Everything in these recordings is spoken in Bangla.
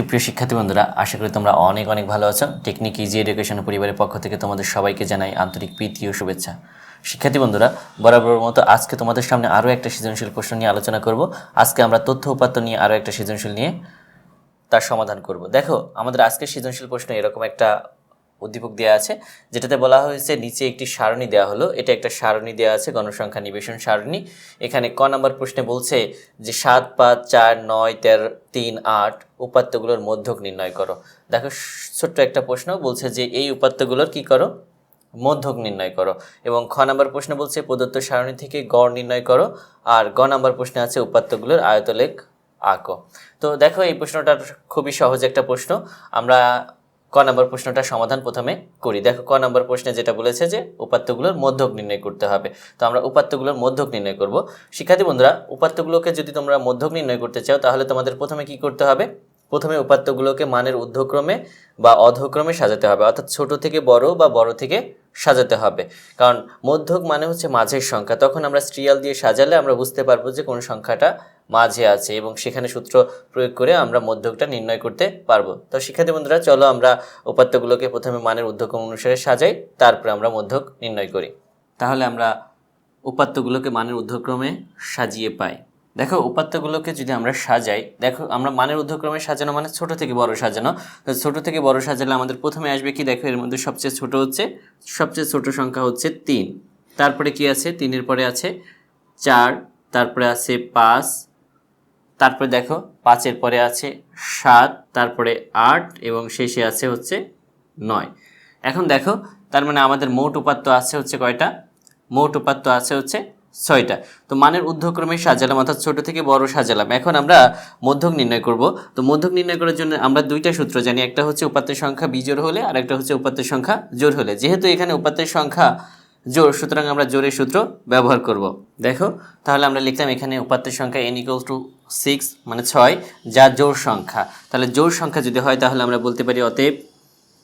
সুপ্রিয় শিক্ষার্থী বন্ধুরা, আশা করি তোমরা অনেক অনেক ভালো আছো। টেকনিক ইজি এডুকেশন পরিবারের পক্ষ থেকে তোমাদের সবাইকে জানাই আন্তরিক প্রীতি ও শুভেচ্ছা। শিক্ষার্থী বন্ধুরা বরাবর মতো আজকে তোমাদের সামনে আরও একটা সৃজনশীল প্রশ্ন নিয়ে আলোচনা করব। আজকে আমরা তথ্য উপাত্ত নিয়ে আরও একটা সৃজনশীল নিয়ে তার সমাধান করব। দেখো, আমাদের আজকের সৃজনশীল প্রশ্ন এরকম একটা উদ্দীপক দেওয়া আছে, যেটাতে বলা হয়েছে নিচে একটি সারণী দেওয়া হলো। এটা একটা সারণী দেওয়া আছে, গণসংখ্যা নিবেশন সারণী। এখানে ক নম্বর প্রশ্নে বলছে যে সাত, পাঁচ, চার, নয়, তেরো, তিন, আট উপাত্তগুলোর মধ্যক নির্ণয় করো। দেখো, ছোট্ট একটা প্রশ্ন বলছে যে এই উপাত্তগুলোর কি করো? মধ্যক নির্ণয় করো। এবং খ নম্বর প্রশ্ন বলছে প্রদত্ত সারণী থেকে গড় নির্ণয় করো। আর গ নম্বর প্রশ্নে আছে উপাত্তগুলোর আয়তলেখ আঁকো। তো দেখো, এই প্রশ্নটা খুবই সহজ একটা প্রশ্ন। আমরা ক নম্বর প্রশ্নটা সমাধান প্রথমে করি। দেখো, ক নম্বর প্রশ্নে যেটা বলেছে যে উপাত্তগুলোর মধ্যক নির্ণয় করতে হবে। তো আমরা উপাত্তগুলোর মধ্যক নির্ণয় করব। শিক্ষার্থী বন্ধুরা, উপাত্তগুলোকে যদি তোমরা মধ্যক নির্ণয় করতে চাও, তাহলে তোমাদের প্রথমে কি করতে হবে? প্রথমে উপাত্তগুলোকে মানের ঊর্ধ্বক্রমে বা অধক্রমে সাজাতে হবে, অর্থাৎ ছোট থেকে বড় বা বড় থেকে সাজাতে হবে। কারণ মধ্যক মানে হচ্ছে মাঝের সংখ্যা। তখন আমরা স্ট্রিয়াল দিয়ে সাজালে আমরা বুঝতে পারব যে কোন সংখ্যাটা মাঝে আছে এবং সেখানে সূত্র প্রয়োগ করে আমরা মধ্যকটা নির্ণয় করতে পারব। তো শিক্ষার্থী বন্ধুরা, চলো আমরা উপাত্তগুলোকে প্রথমে মানের ঊর্ধ্বক্রম অনুসারে সাজাই, তারপরে আমরা মধ্যক নির্ণয় করি। তাহলে আমরা উপাত্তগুলোকে মানের ঊর্ধ্বক্রমে সাজিয়ে পাই। দেখো উপাত্তগুলোকে যদি আমরা সাজাই, দেখো আমরা মানের ঊর্ধ্বক্রমে সাজানো মানে ছোট থেকে বড় সাজানো। তো ছোট থেকে বড় সাজালে আমাদের প্রথমে আসবে কি? দেখো এর মধ্যে সবচেয়ে ছোট হচ্ছে, সবচেয়ে ছোট সংখ্যা হচ্ছে তিন। তারপরে কি আছে? তিনের পরে আছে চার, তারপরে আছে পাঁচ, তারপরে দেখো পাঁচের পরে আছে সাত, তারপরে আট এবং শেষে আছে হচ্ছে নয়। এখন দেখো, তার মানে আমাদের মোট উপাত্ত আছে হচ্ছে কয়টা? মোট উপাত্ত আছে হচ্ছে ছয়টা। তো মানের ঊর্ধ্বক্রমে সাজালাম অর্থাৎ ছোট থেকে বড় সাজালাম। এখন আমরা মধ্যক নির্ণয় করব। তো মধ্যক নির্ণয় করার জন্য আমরা দুইটা সূত্র জানি। একটা হচ্ছে উপাত্তের সংখ্যা বিজোড় হলে আর একটা হচ্ছে উপাত্তের সংখ্যা জোর হলে। যেহেতু এখানে উপাত্তের সংখ্যা জোর সুতরাং আমরা জোরের সূত্র ব্যবহার করব। দেখো, তাহলে আমরা লিখলাম এখানে উপাত্তের সংখ্যা এন ইকুয়াল টু সিক্স মানে ছয়, যা জোর সংখ্যা। তাহলে জোর সংখ্যা যদি হয়, তাহলে আমরা বলতে পারি অতএব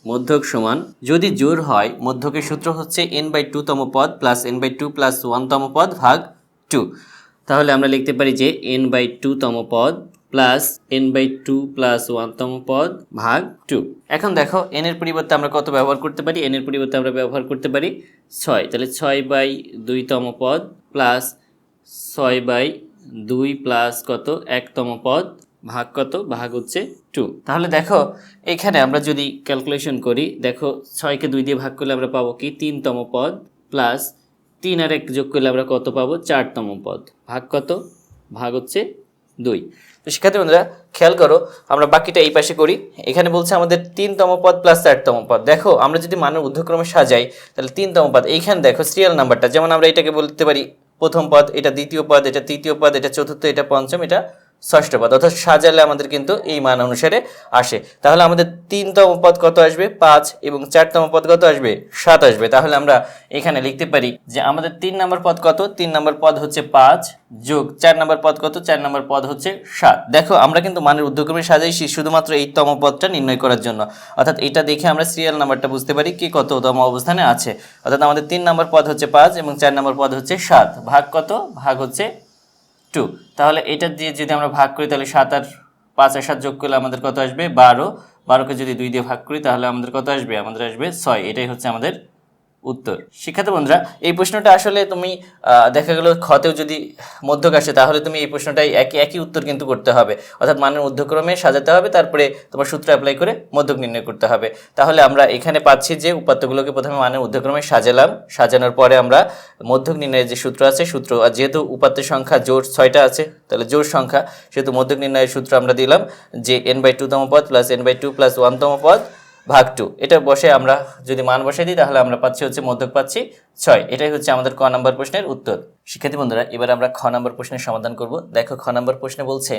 মধ্যক সমান। যদি জোর হয়, মধ্যকের সূত্র হচ্ছে এন বাই টু তম পদ plus N by two plus one তম পদ ভাগ টু তাহলে আমরা লিখতে পারি যে এন বাই টু তম পদ plus N by two plus one তম পদ ভাগ টু এখন দেখো এন এর পরিবর্তে আমরা কত ব্যবহার করতে পারি? এন এর পরিবর্তে আমরা ব্যবহার করতে পারি ছয়। তাহলে ছয় বাই দুই তম পদ প্লাস ছয় বাই দুই প্লাস কত? একতম পদ ভাগ কত? ভাগ হচ্ছে টু তাহলে দেখো, এখানে আমরা যদি ক্যালকুলেশন করি, দেখো ছয়কে দুই দিয়ে ভাগ করলে আমরা পাবো কি? তিনতম পদ প্লাস তিন আর এক যোগ করলে আমরা কত পাবো? চারতম পদ। ভাগ কত? ভাগ হচ্ছে দুই। তো শিক্ষার্থী বন্ধুরা, খেয়াল করো, আমরা বাকিটা এই পাশে করি। এখানে বলছে আমাদের তিনতম পদ প্লাস চারতম পদ। দেখো, আমরা যদি মানের ঊর্ধ্বক্রমে সাজাই, তাহলে তিনতম পদ, এইখানে দেখো সিরিয়াল নাম্বারটা যেমন আমরা এটাকে বলতে পারি প্রথম পদ, এটা দ্বিতীয় পদ, এটা তৃতীয় পদ, এটা চতুর্থ, এটা পঞ্চম, এটা ষষ্ঠ পদ অর্থাৎ সাজালে আমাদের কিন্তু এই মান অনুসারে আসে। তাহলে আমাদের তিনতম পদ কত আসবে? পাঁচ এবং চারতম পদ কত আসবে? সাত আসবে। তাহলে আমরা এখানে লিখতে পারি যে আমাদের তিন নম্বর পদ কত? তিন নম্বর পদ হচ্ছে পাঁচ যোগ চার নম্বর পদ কত? চার নম্বর পদ হচ্ছে সাত। দেখো, আমরা কিন্তু মানের উদ্যোগক্রমে সাজাইছি শুধুমাত্র এই তম পদটা নির্ণয় করার জন্য। অর্থাৎ এটা দেখে আমরা সিরিয়াল নাম্বারটা বুঝতে পারি কি কততম অবস্থানে আছে। অর্থাৎ আমাদের তিন নম্বর পদ হচ্ছে পাঁচ এবং চার নম্বর পদ হচ্ছে সাত। ভাগ কত? ভাগ হচ্ছে টু তাহলে এটা দিয়ে যদি আমরা ভাগ করি, তাহলে সাত আর পাঁচ আর সাত যোগ করলে আমাদের কত আসবে? বারো। বারোকে যদি দুই দিয়ে ভাগ করি, তাহলে আমাদের কত আসবে? আমাদের আসবে ছয়। এটাই হচ্ছে আমাদের উত্তর। শিক্ষার্থী বন্ধুরা, এই প্রশ্নটা আসলে তুমি দেখা গেল খতেও যদি মধ্যক আসে, তাহলে তুমি এই প্রশ্নটাই একই একই উত্তর কিন্তু করতে হবে। অর্থাৎ মানের মধ্যক্রমে সাজাতে হবে, তারপরে তোমার সূত্র অ্যাপ্লাই করে মধ্যক নির্ণয় করতে হবে। তাহলে আমরা এখানে পাচ্ছি যে উপাত্তগুলোকে প্রথমে মানের মধ্যক্রমে সাজালাম। সাজানোর পরে আমরা মধ্যক নির্ণয়ের যে সূত্র আছে, সূত্র, আর যেহেতু উপাত্তের সংখ্যা জোর ছয়টা আছে, তাহলে জোর সংখ্যা, সেহেতু মধ্যক নির্ণয়ের সূত্র আমরা দিলাম যে এন বাই টুতম পদ plus N by two plus ওয়ানতম পদ ভাগ টু এটা বসে আমরা যদি মান বসাই দিই, তাহলে আমরা পাচ্ছি হচ্ছে মধ্যক পাচ্ছি ছয়। এটাই হচ্ছে আমাদের ক নম্বর প্রশ্নের উত্তর। শিক্ষার্থী বন্ধুরা, এবার আমরা খ নম্বর প্রশ্নের সমাধান করব। দেখো, খ নম্বর প্রশ্নে বলছে,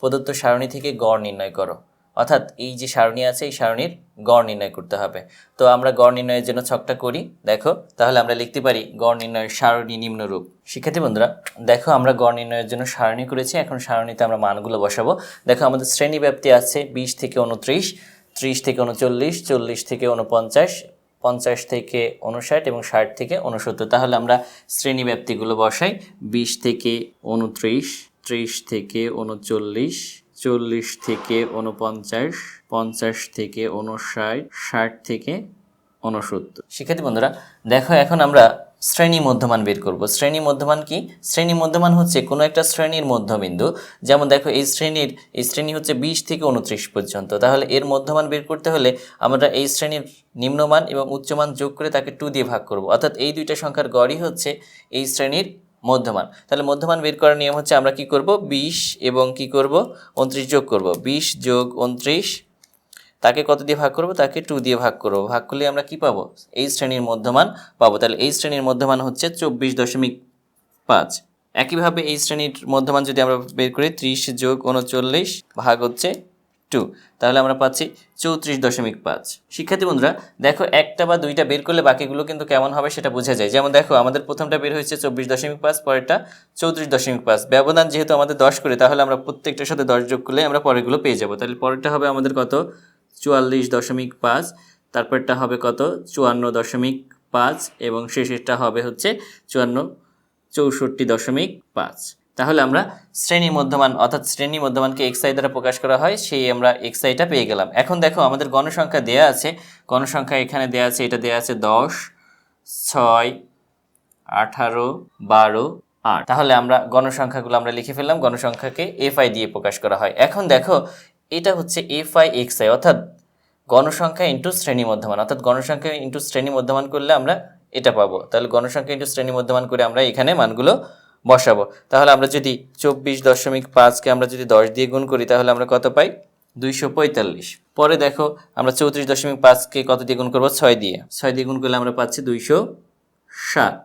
প্রদত্ত সারণী থেকে গড় নির্ণয় করো। অর্থাৎ এই যে সারণী আছে, এই সারণীর গড় নির্ণয় করতে হবে। তো আমরা গড় নির্ণয়ের জন্য ছকটা করি। দেখো, তাহলে আমরা লিখতে পারি গড় নির্ণয়ের সারণী নিম্নরূপ শিক্ষার্থী বন্ধুরা, দেখো, আমরা গড় নির্ণয়ের জন্য সারণী করেছি। এখন সারণীতে আমরা মানগুলো বসাবো। দেখো, আমাদের শ্রেণি ব্যাপ্তি আছে বিশ থেকে উনত্রিশ। ত্রিশ থেকে উনচল্লিশ, চল্লিশ থেকে উনপঞ্চাশ, পঞ্চাশ থেকে উনষাট এবং ষাট থেকে উনসত্তর। তাহলে আমরা শ্রেণি ব্যাপ্তিগুলো বসাই। বিশ থেকে উনত্রিশ, ত্রিশ থেকে উনচল্লিশ, চল্লিশ থেকে উনপঞ্চাশ, পঞ্চাশ থেকে উনষাট, ষাট থেকে উনসত্তর। শিক্ষার্থী বন্ধুরা, দেখো এখন আমরা শ্রেণি মধ্যমান বের করব। শ্রেণি মধ্যমান কি? শ্রেণি মধ্যমান হচ্ছে কোনো একটা শ্রেণির মধ্যবিন্দু। যেমন দেখো, এই শ্রেণির, এই শ্রেণি হচ্ছে বিশ থেকে উনত্রিশ পর্যন্ত। তাহলে এর মধ্যমান বের করতে হলে আমরা এই শ্রেণির নিম্নমান এবং উচ্চমান যোগ করে তাকে টু দিয়ে ভাগ করব। অর্থাৎ এই দুইটা সংখ্যার গড়ই হচ্ছে এই শ্রেণির মধ্যমান। তাহলে মধ্যমান বের করার নিয়ম হচ্ছে আমরা কি করব? বিশ এবং কি করব? উনত্রিশ যোগ করব। বিশ যোগ উনত্রিশ তাকে কত দিয়ে ভাগ করব? তাকে টু দিয়ে ভাগ করব। ভাগ করলে আমরা কি পাবো? এই শ্রেণির মধ্যমান পাবো। তাহলে এই শ্রেণির মধ্যমান হচ্ছে চব্বিশ দশমিক পাঁচ। একইভাবে এই শ্রেণির মধ্যমান যদি আমরা বের করি, ত্রিশ যোগ উনচল্লিশ ভাগ হচ্ছে টু তাহলে আমরা পাচ্ছি চৌত্রিশ দশমিক পাঁচ। শিক্ষার্থী বন্ধুরা, দেখো একটা বা দুইটা বের করলে বাকিগুলো কিন্তু কেমন হবে সেটা বোঝা যায়। যেমন দেখো, আমাদের প্রথমটা বের হয়েছে চব্বিশ দশমিক পাঁচ, পরেরটা চৌত্রিশ দশমিক পাঁচ। ব্যবধান যেহেতু আমাদের দশ করে, তাহলে আমরা প্রত্যেকটার সাথে দশ যোগ করলে আমরা পরেরগুলো পেয়ে যাব। তাহলে পরেরটা হবে আমাদের কত? চুয়াল্লিশ দশমিক পাঁচ, তারপরটা হবে কত? চুয়ান্ন দশমিক পাঁচ এবং শেষেরটা হবে হচ্ছে চুয়ান্ন চৌষট্টি দশমিক পাঁচ। তাহলে আমরা শ্রেণি মধ্যমান অর্থাৎ শ্রেণি মধ্যমানকে এক্সআই দ্বারা প্রকাশ করা হয়, সেই আমরা এক্সআইটা পেয়ে গেলাম। এখন দেখো আমাদের গণসংখ্যা দেয়া আছে, গণসংখ্যা এখানে দেয়া আছে, এটা দেয়া আছে দশ, ছয়, আঠারো, বারো, আট। তাহলে আমরা গণসংখ্যাগুলো আমরা লিখে ফেললাম, গণসংখ্যাকে এফআই দিয়ে প্রকাশ করা হয়। এখন দেখো, এটা হচ্ছে এফআই এক্সআই অর্থাৎ গণসংখ্যা ইন্টু শ্রেণি মধ্যমান, অর্থাৎ গণসংখ্যা ইন্টু শ্রেণি মধ্যমান করলে আমরা এটা পাবো। তাহলে গণসংখ্যা ইন্টু শ্রেণি মধ্যমান করে আমরা এখানে মানগুলো বসাবো। তাহলে আমরা যদি চব্বিশ দশমিক পাঁচকে আমরা যদি দশ দিয়ে গুণ করি, তাহলে আমরা কত পাই? দুইশো পঁয়তাল্লিশ। পরে দেখো, আমরা চৌত্রিশ দশমিক পাঁচকে কত দিয়ে গুণ করব? ছয় দিয়ে। ছয় দিয়ে গুণ করলে আমরা পাচ্ছি দুইশো সাত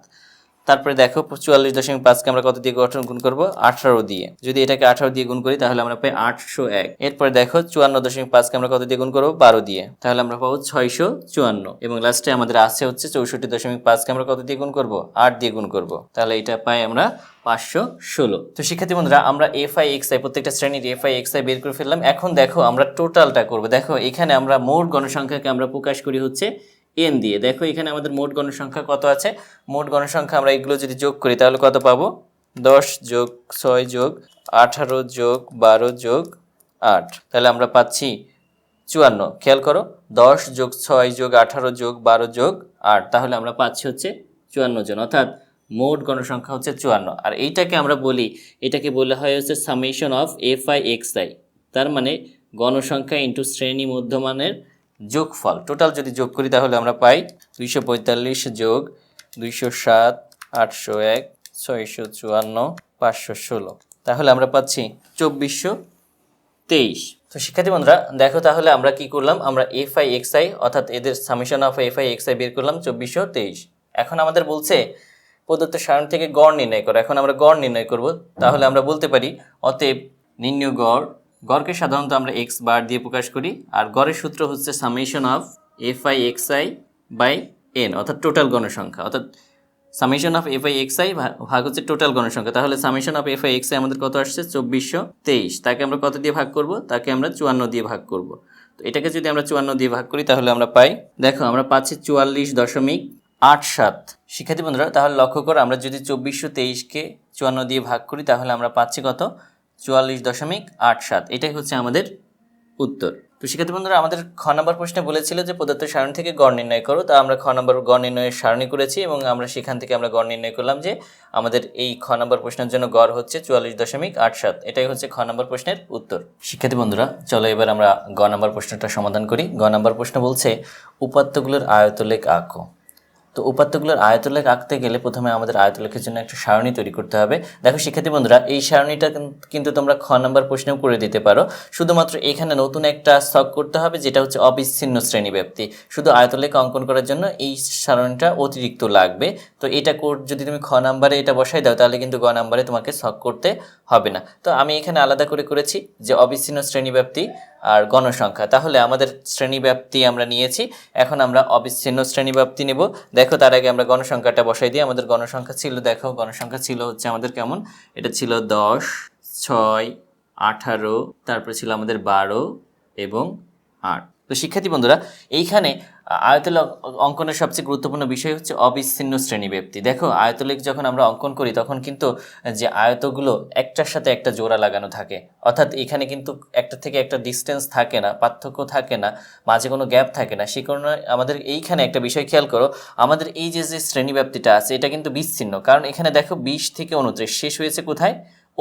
তারপরে দেখো চুয়াল্লিশ দশমিক পাঁচকে আমরা কত দিয়ে গঠন গুণ করব? আঠারো দিয়ে। যদি এটাকে আঠারো দিয়ে গুণ করি, তাহলে আমরা পাই আটশো এক। এরপরে দেখো চুয়ান্ন দশমিক পাঁচকে আমরা কত দিয়ে গুণ করব? বারো দিয়ে। তাহলে আমরা পাবো ছয়শো চুয়ান্ন। এবং লাস্টে আমাদের আছে হচ্ছে চৌষট্টি দশমিক পাঁচকে আমরা কত দিয়ে গুণ করব? আট দিয়ে গুণ করব। তাহলে এটা পাই আমরা পাঁচশো ষোলো। তো শিক্ষার্থী বন্ধুরা, আমরা এফ আই এক্স আই প্রত্যেকটা শ্রেণির এফ আই এক্স আই বের করে ফেললাম। এখন দেখো আমরা টোটালটা করব। দেখো এখানে আমরা মোট গণসংখ্যাকে আমরা প্রকাশ করি হচ্ছে এন দিয়ে। দেখো এখানে আমাদের মোট গণসংখ্যা কত আছে? মোট গণসংখ্যা আমরা এগুলো যদি যোগ করি, তাহলে কত পাবো? দশ যোগ ছয় যোগ আঠারো যোগ বারো যোগ আট। তাহলে আমরা পাচ্ছি চুয়ান্ন। খেয়াল করো, দশ যোগ ছয় যোগ আঠারো যোগ বারো যোগ আট। তাহলে আমরা পাচ্ছি হচ্ছে চুয়ান্ন জন। অর্থাৎ মোট গণসংখ্যা হচ্ছে চুয়ান্ন। আর এইটাকে আমরা বলি, এটাকে বলা হয় হচ্ছে summation of F I X I তার মানে গণসংখ্যা ইন্টু শ্রেণি মধ্যমানের যোগফল। টোটাল যদি যোগ করি তাহলে আমরা পাই দুইশো পঁয়তাল্লিশ যোগ দুইশো সাত, আটশো এক, ছয়শো চুয়ান্ন, পাঁচশো ষোলো। তাহলে আমরা পাচ্ছি চব্বিশশো তেইশ। তো শিক্ষার্থী বন্ধুরা, দেখো তাহলে আমরা কি করলাম? আমরা এফ আই এক্স আই, অর্থাৎ এদের summation of F I X I বের করলাম চব্বিশশো তেইশ। এখন আমাদের বলছে প্রদত্ত সারণ থেকে গড় নির্ণয় করো। এখন আমরা গড় নির্ণয় করব। তাহলে আমরা বলতে পারি, অতএব নির্ণয় গড় গড়কে সাধারণত আমরা এক্স বার দিয়ে প্রকাশ করি, আর গড়ের সূত্র হচ্ছে summation of F I X I by N অর্থাৎ টোটাল গণসংখ্যা অর্থাৎ summation of F I X I ভাগ হচ্ছে টোটাল গণসংখ্যা তাহলে summation of F I X I আমাদের কত আসছে? চব্বিশশো তেইশ। তাকে আমরা কত দিয়ে ভাগ করব? তাকে আমরা চুয়ান্ন দিয়ে ভাগ করব। তো এটাকে যদি আমরা চুয়ান্ন দিয়ে ভাগ করি, তাহলে আমরা পাই, দেখো আমরা পাচ্ছি চুয়াল্লিশ দশমিক আট সাত। শিক্ষার্থী বন্ধুরা, তাহলে লক্ষ্য করো, আমরা যদি চব্বিশশো তেইশকে চুয়ান্ন দিয়ে ভাগ করি, তাহলে আমরা পাচ্ছি কত? চুয়াল্লিশ দশমিক আট সাত। এটাই হচ্ছে আমাদের উত্তর। তো শিক্ষার্থী বন্ধুরা, আমাদের খ নম্বর প্রশ্নে বলেছিল যে প্রদত্ত সারণী থেকে গড় নির্ণয় করো। তা আমরা খ নম্বর গড় নির্ণয়ের সারণী করেছি এবং আমরা সেখান থেকে আমরা গড় নির্ণয় করলাম যে আমাদের এই খ নম্বর প্রশ্নের জন্য গড় হচ্ছে চুয়াল্লিশ দশমিক আট সাত। এটাই হচ্ছে খ নম্বর প্রশ্নের উত্তর। শিক্ষার্থী বন্ধুরা, চলো এবার আমরা গ নম্বর প্রশ্নটা সমাধান করি। গ নম্বর প্রশ্ন বলছে, উপাত্তগুলোর আয়তলেখ আঁকো। তো উপাত্তগুলোর আয়তলেখ আঁকতে গেলে প্রথমে আমাদের আয়তলেখের জন্য একটা সারণী তৈরি করতে হবে। দেখো, শিক্ষার্থী বন্ধুরা, এই সারণীটা কিন্তু তোমরা খ নম্বর প্রশ্নেও করে দিতে পারো। শুধুমাত্র এখানে নতুন একটা ছক করতে হবে, যেটা হচ্ছে অবিচ্ছিন্ন শ্রেণি ব্যাপ্তি শুধু আয়তলেখ অঙ্কন করার জন্য এই সারণীটা অতিরিক্ত লাগবে। তো এটা যদি তুমি খ নাম্বারে এটা বসাই দাও, তাহলে কিন্তু গ নাম্বারে তোমাকে ছক করতে হবে না। তো আমি এখানে আলাদা করে করেছি যে অবিচ্ছিন্ন শ্রেণি ব্যাপ্তি আর গণসংখ্যা। তাহলে আমাদের শ্রেণীব্যাপ্তি আমরা নিয়েছি। এখন আমরা অবিচ্ছিন্ন শ্রেণীব্যাপ্তি নেব। দেখো, তার আগে আমরা গণসংখ্যাটা বসাই দিই। আমাদের গণসংখ্যা ছিল, দেখো, গণসংখ্যা ছিল হচ্ছে আমাদের কেমন? এটা ছিল দশ, ছয়, আঠারো, তারপরে ছিল আমাদের বারো এবং আট। তো শিক্ষার্থী বন্ধুরা, এইখানে আয়তলেখ অঙ্কনের সবচেয়ে গুরুত্বপূর্ণ বিষয় হচ্ছে অবিচ্ছিন্ন শ্রেণীব্যাপ্তি। দেখো আয়তলেখ যখন আমরা অঙ্কন করি, তখন কিন্তু যে আয়তগুলো একটার সাথে একটা জোড়া লাগানো থাকে। অর্থাৎ এখানে কিন্তু একটা থেকে একটা ডিস্টেন্স থাকে না, পার্থক্য থাকে না, মাঝে কোনো গ্যাপ থাকে না। সে কারণে আমাদের এইখানে একটা বিষয় খেয়াল করো, আমাদের এই যে যে শ্রেণীব্যাপ্তিটা আছে, এটা কিন্তু বিচ্ছিন্ন। কারণ এখানে দেখো বিশ থেকে উনত্রিশ, শেষ হয়েছে কোথায়?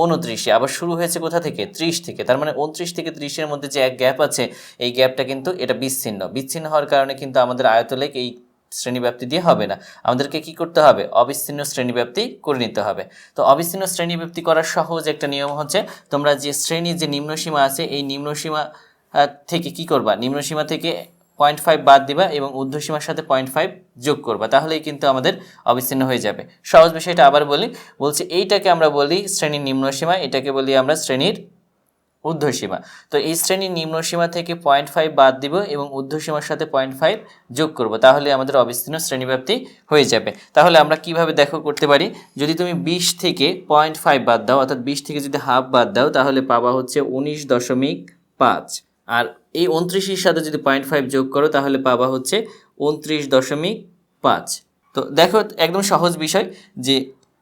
উনত্রিশে, আবার শুরু হয়েছে কোথা থেকে? ত্রিশ থেকে। তার মানে উনত্রিশ থেকে ত্রিশের মধ্যে যে এক গ্যাপ আছে, এই গ্যাপটা কিন্তু এটা বিচ্ছিন্ন। বিচ্ছিন্ন হওয়ার কারণে কিন্তু আমাদের আয়তলেখ এই শ্রেণীব্যাপ্তি দিয়ে হবে না। আমাদেরকে কি করতে হবে? অবিচ্ছিন্ন শ্রেণীব্যাপ্তি করে নিতে হবে। তো অবিচ্ছিন্ন শ্রেণীব্যাপ্তি করার সহজ একটা নিয়ম হচ্ছে, তোমরা যে শ্রেণির যে নিম্নসীমা আছে, এই নিম্নসীমা থেকে কি করবা? নিম্নসীমা থেকে পয়েন্ট ফাইভ বাদ দিবা এবং ঊর্ধ্বসীমার সাথে পয়েন্ট ফাইভ যোগ করবা। তাহলেই কিন্তু আমাদের অবিচ্ছিন্ন হয়ে যাবে। সহজ বিষয়টা আবার বলি। বলছি এইটাকে আমরা বলি শ্রেণির নিম্নসীমা, এটাকে বলি আমরা শ্রেণির ঊর্ধ্বসীমা। তো এই শ্রেণির নিম্নসীমা থেকে পয়েন্ট ফাইভ বাদ দিব এবং ঊর্ধ্বসীমার সাথে পয়েন্ট ফাইভ যোগ করব। তাহলে আমাদের অবিচ্ছিন্ন শ্রেণীব্যাপ্তি হয়ে যাবে। তাহলে আমরা কীভাবে দেখো করতে পারি? যদি তুমি বিশ থেকে পয়েন্ট ফাইভ বাদ দাও, অর্থাৎ বিশ থেকে যদি হাফ বাদ দাও, তাহলে পাবা হচ্ছে উনিশ দশমিক পাঁচ। আর এই উনত্রিশের সাথে যদি পয়েন্ট ফাইভ যোগ করো, তাহলে পাবা হচ্ছে উনত্রিশ দশমিক পাঁচ। তো দেখো, একদম সহজ বিষয় যে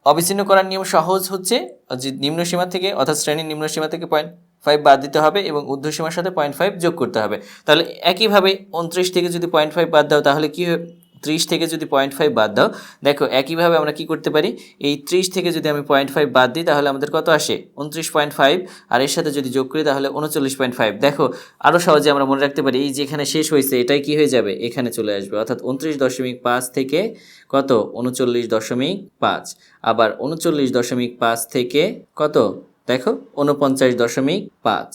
অবিচ্ছিন্ন করার নিয়ম সহজ হচ্ছে যে নিম্ন সীমা থেকে, অর্থাৎ শ্রেণির নিম্ন সীমা থেকে পয়েন্ট ফাইভ বাদ দিতে হবে এবং ঊর্ধ্বসীমার সাথে পয়েন্ট ফাইভ যোগ করতে হবে। তাহলে একইভাবে উনত্রিশ থেকে যদি পয়েন্ট ফাইভ বাদ দাও, তাহলে কি ত্রিশ থেকে যদি পয়েন্ট ফাইভ বাদ দাও, দেখো একইভাবে আমরা কি করতে পারি? এই ত্রিশ থেকে যদি আমি পয়েন্ট ফাইভ বাদ দিই, তাহলে আমাদের কত আসে? উনত্রিশ পয়েন্ট ফাইভ আর এর সাথে যদি যোগ করি, তাহলে উনচল্লিশ পয়েন্ট ফাইভ দেখো আরও সহজে আমরা মনে রাখতে পারি, এই যেখানে শেষ হয়েছে, এটাই কি হয়ে যাবে? এখানে চলে আসবে। অর্থাৎ উনত্রিশ দশমিক পাঁচ থেকে কত? উনচল্লিশ দশমিক পাঁচ। আবার উনচল্লিশ দশমিক পাঁচ থেকে কত? দেখো, উনপঞ্চাশ দশমিক পাঁচ।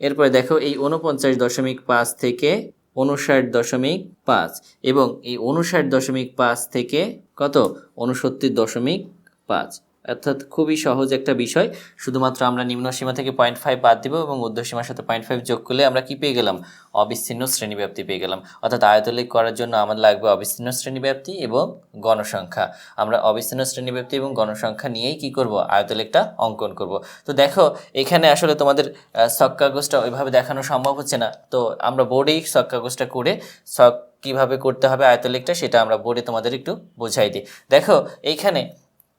এরপরে দেখো, এই উনপঞ্চাশ দশমিক পাঁচ থেকে উনষাট দশমিক পাঁচ এবং এই উনষাট দশমিক পাঁচ থেকে কত? উনসত্তর দশমিক পাঁচ। অর্থাৎ খুবই সহজ একটা বিষয়। শুধুমাত্র আমরা নিম্ন সীমা থেকে পয়েন্ট ফাইভ বাদ দিব এবং ঊর্ধ্বসীমার সাথে পয়েন্ট ফাইভ যোগ করলে আমরা কি পেয়ে গেলাম? অবিচ্ছিন্ন শ্রেণীব্যাপ্তি পেয়ে গেলাম। অর্থাৎ আয়তলেখ করার জন্য আমাদের লাগবে অবিচ্ছিন্ন শ্রেণীব্যাপ্তি এবং গণসংখ্যা। আমরা অবিচ্ছিন্ন শ্রেণীব্যাপ্তি এবং গণসংখ্যা নিয়েই কি করব? আয়তলেখটা অঙ্কন করব। তো দেখো, এখানে আসলে তোমাদের ছক কাগজটা ওইভাবে দেখানো সম্ভব হচ্ছে না। তো আমরা বোর্ডেই ছক কাগজটা করে ছক কীভাবে করতে হবে আয়তলেখটা সেটা আমরা বোর্ডে তোমাদের একটু বোঝাই দিই। দেখো, এইখানে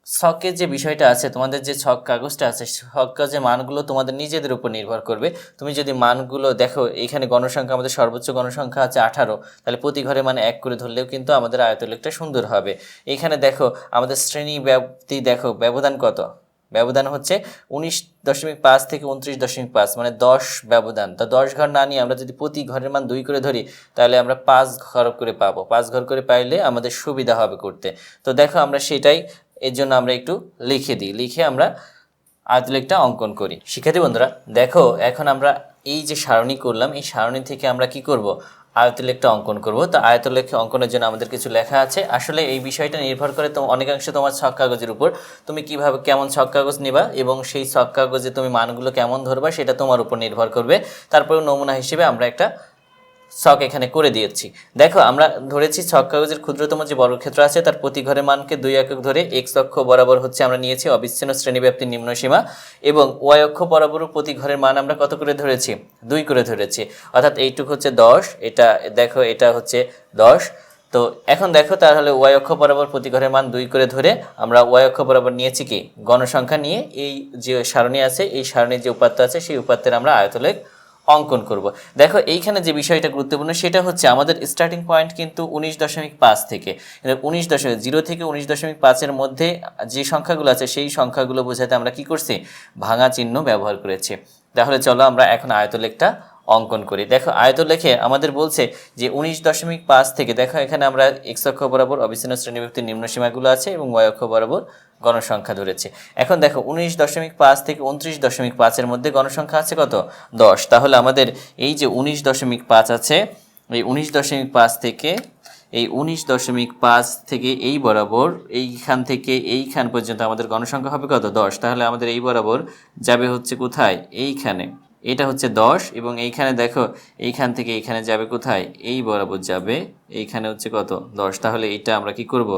ছকের যে বিষয়টা আছে, তোমাদের যে ছক কাগজটা আছে, ছক কাগজের মানগুলো তোমাদের নিজেদের উপর নির্ভর করবে। তুমি যদি মানগুলো দেখো, এখানে গণসংখ্যা, আমাদের সর্বোচ্চ গণসংখ্যা আছে আঠারো। তাহলে প্রতি ঘরে মানে এক করে ধরলেও কিন্তু আমাদের আয়তলেখটা সুন্দর হবে। এখানে দেখো, আমাদের শ্রেণি ব্যাপ্তি দেখো, ব্যবধান কত? ব্যবধান হচ্ছে উনিশ দশমিক পাঁচ থেকে উনত্রিশ দশমিক পাঁচ মানে দশ ব্যবধান। তা দশ ঘর না নিয়ে আমরা যদি প্রতি ঘরের মান দুই করে ধরি, তাহলে আমরা পাঁচ ঘর করে পাবো। পাঁচ ঘর করে পাইলে আমাদের সুবিধা হবে করতে। তো দেখো, আমরা সেটাই এর জন্য আমরা একটু লিখে দিই। লিখে আমরা আয়তলেখটা অঙ্কন করি। শিক্ষার্থী বন্ধুরা, দেখো, এখন আমরা এই যে সারণী করলাম, এই সারণী থেকে আমরা কি করব? আয়তলেখটা অঙ্কন করব। তো আয়তলেখ অঙ্কনের জন্য আমাদের কিছু লেখা আছে। আসলে এই বিষয়টা নির্ভর করে তো অনেকাংশে তোমার ছক কাগজের উপর। তুমি কীভাবে কেমন ছক কাগজ নেবা এবং সেই ছক কাগজে তুমি মানগুলো কেমন ধরবা, সেটা তোমার উপর নির্ভর করবে। তারপরে নমুনা হিসেবে আমরা একটা ছক এখানে করে দিয়েছি। দেখো, আমরা ধরেছি ছক কাগজের ক্ষুদ্রতম যে বর্গক্ষেত্র আছে, তার প্রতি ঘরের মানকে দুই একক ধরে এক্স অক্ষ বরাবর হচ্ছে আমরা নিয়েছি অবিচ্ছিন্ন শ্রেণীব্যাপ্তির নিম্নসীমা এবং ওয়াই অক্ষ বরাবর প্রতি ঘরের মান আমরা কত করে ধরেছি? দুই করে ধরেছি। অর্থাৎ এইটুক হচ্ছে দশ, এটা দেখো, এটা হচ্ছে দশ। তো এখন দেখো, তাহলে ওয়াই অক্ষ বরাবর প্রতি ঘরের মান দুই করে ধরে আমরা ওয়াই অক্ষ বরাবর নিয়েছি কি? গণসংখ্যা নিয়ে এই যে সারণী আছে, এই সারণীর যে উপাত্ত আছে, সেই উপাত্তের আমরা আয়তলেখ অঙ্কন করব। দেখো, এইখানে যে বিষয়টা গুরুত্বপূর্ণ, সেটা হচ্ছে আমাদের স্টার্টিং পয়েন্ট কিন্তু উনিশ দশমিক পাঁচ থেকে। উনিশ দশমিক, জিরো থেকে উনিশ দশমিক পাঁচের মধ্যে যে সংখ্যাগুলো আছে, সেই সংখ্যাগুলো বোঝাতে আমরা কি করছি? ভাঙা চিহ্ন ব্যবহার করেছি। তাহলে চলো আমরা এখন আয়তলেখটা অঙ্কন করি। দেখো আয়ত লেখে আমাদের বলছে যে উনিশ দশমিক পাঁচ থেকে, দেখো, এখানে আমরা এক্স অক্ষ বরাবর অবিচ্ছিন্ন শ্রেণীব্যক্তির নিম্ন সীমাগুলো আছে এবং ওয়াই অক্ষ বরাবর গণসংখ্যা ধরেছে। এখন দেখো, উনিশ দশমিক পাঁচ থেকে উনত্রিশ দশমিক পাঁচের মধ্যে গণসংখ্যা আছে কত? দশ। তাহলে আমাদের এই যে উনিশ দশমিক পাঁচ আছে, এই উনিশ দশমিক পাঁচ থেকে, এই উনিশ দশমিক পাঁচ থেকে এই বরাবর, এইখান থেকে এইখান পর্যন্ত আমাদের গণসংখ্যা হবে কত? দশ। তাহলে আমাদের এই বরাবর যাবে হচ্ছে কোথায়? এইখানে। এটা হচ্ছে দশ, এবং এইখানে দেখো, এইখান থেকে এইখানে যাবে কোথায়? এই বরাবর যাবে, এইখানে হচ্ছে কত? দশ। তাহলে এটা আমরা কি করব?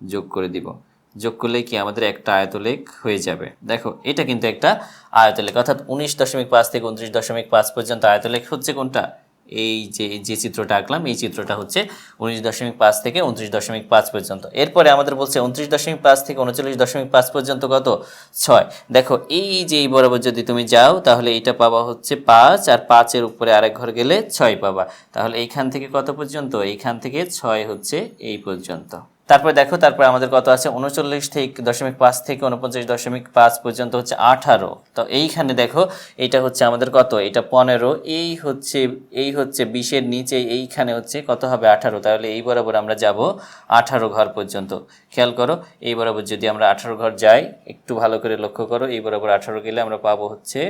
যোগ করে দিব। যোগ করলে কি আমাদের একটা আয়তলেখ হয়ে যাবে। দেখো, এটা কিন্তু একটা আয়তলেখ। অর্থাৎ উনিশ দশমিক পাঁচ থেকে উনত্রিশ দশমিক পাঁচ পর্যন্ত আয়তলেখ হচ্ছে কোনটা? এই যে যে চিত্রটা আঁকলাম, এই চিত্রটা হচ্ছে উনিশ দশমিক পাঁচ থেকে উনত্রিশ দশমিক পাঁচ পর্যন্ত। এরপরে আমাদের বলছে উনত্রিশ দশমিক পাঁচ থেকে উনচল্লিশ দশমিক পাঁচ পর্যন্ত কত? ছয়। দেখো, এই যে, এই বরাবর যদি তুমি যাও, তাহলে এটা পাবা হচ্ছে পাঁচ, আর পাঁচের উপরে আরেক ঘর গেলে ছয় পাবা। তাহলে এইখান থেকে কত পর্যন্ত? এইখান থেকে ছয় হচ্ছে এই পর্যন্ত। তারপরে দেখো, তারপরে আমাদের কত আছে? উনচল্লিশ থেকে দশমিক পাঁচ থেকে উনপঞ্চাশ দশমিক পাঁচ পর্যন্ত হচ্ছে আঠারো। তো এইখানে দেখো এইটা হচ্ছে আমাদের কত? এটা পনেরো। এই হচ্ছে এই হচ্ছে বিশের নিচে, এইখানে হচ্ছে কত হবে? আঠারো। তাহলে এই বরাবর আমরা যাব আঠারো ঘর পর্যন্ত। খেয়াল করো, এই বরাবর যদি আমরা আঠারো ঘর যাই, একটু ভালো করে লক্ষ্য করো, এই বরাবর আঠারো গেলে আমরা পাবো হচ্ছে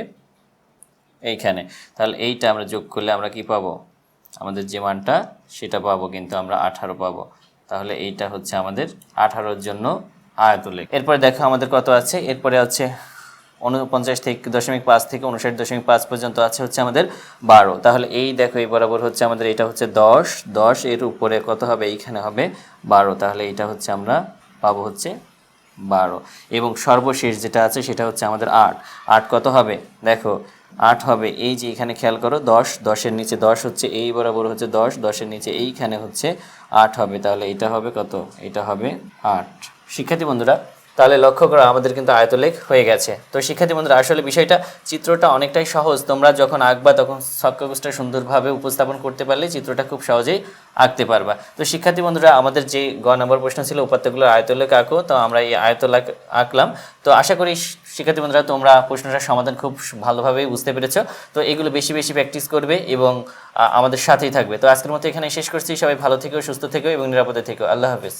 এইখানে। তাহলে এইটা আমরা যোগ করলে আমরা কি পাবো? আমাদের যে মানটা, সেটা পাবো, কিন্তু আমরা আঠারো পাবো। তাহলে এইটা হচ্ছে আমাদের আঠারোর জন্য আয়তলেখ। এরপরে দেখো আমাদের কত আছে? এরপরে হচ্ছে উনপঞ্চাশ থেকে দশমিক পাঁচ থেকে উনষাট দশমিক পাঁচ পর্যন্ত আছে হচ্ছে আমাদের বারো। তাহলে এই দেখো, এই বরাবর হচ্ছে আমাদের, এটা হচ্ছে দশ। দশ এর উপরে কত হবে? এইখানে হবে বারো। তাহলে এটা হচ্ছে আমরা পাবো হচ্ছে বারো। এবং সর্বশেষ যেটা আছে সেটা হচ্ছে আমাদের আট। আট কত হবে? দেখো আট হবে। এই যে এখানে খেয়াল করো, দশ, দশের নিচে দশ হচ্ছে এই বরাবর হচ্ছে দশ, দশের নিচে এইখানে হচ্ছে আট হবে। তাহলে এটা হবে কত? এটা হবে আট। শিক্ষার্থী বন্ধুরা, তাহলে লক্ষ্য করো আমাদের কিন্তু আয়তলেখ হয়ে গেছে। তো শিক্ষার্থী বন্ধুরা, আসলে বিষয়টা, চিত্রটা অনেকটাই সহজ। তোমরা যখন আঁকবা তখন সক্যগোষ্ঠটা সুন্দরভাবে উপস্থাপন করতে পারলে চিত্রটা খুব সহজেই আঁকতে পারবা। তো শিক্ষার্থী বন্ধুরা, আমাদের যে গ নম্বর প্রশ্ন ছিল, উপাত্তগুলোর আয়তলেখ আঁকো। তো আমরা এই আয়তলেখ আঁকলাম। তো আশা করি শিক্ষার্থী বন্ধুরা, তোমরা প্রশ্নটার সমাধান খুব ভালোভাবেই বুঝতে পেরেছ। তো এগুলো বেশি বেশি প্র্যাকটিস করবে এবং আমাদের সাথেই থাকবে। তো আজকের মতো এখানে শেষ করছি। সবাই ভালো থেকেও সুস্থ থেকো এবং নিরাপদে থেকো। আল্লাহ হাফেজ।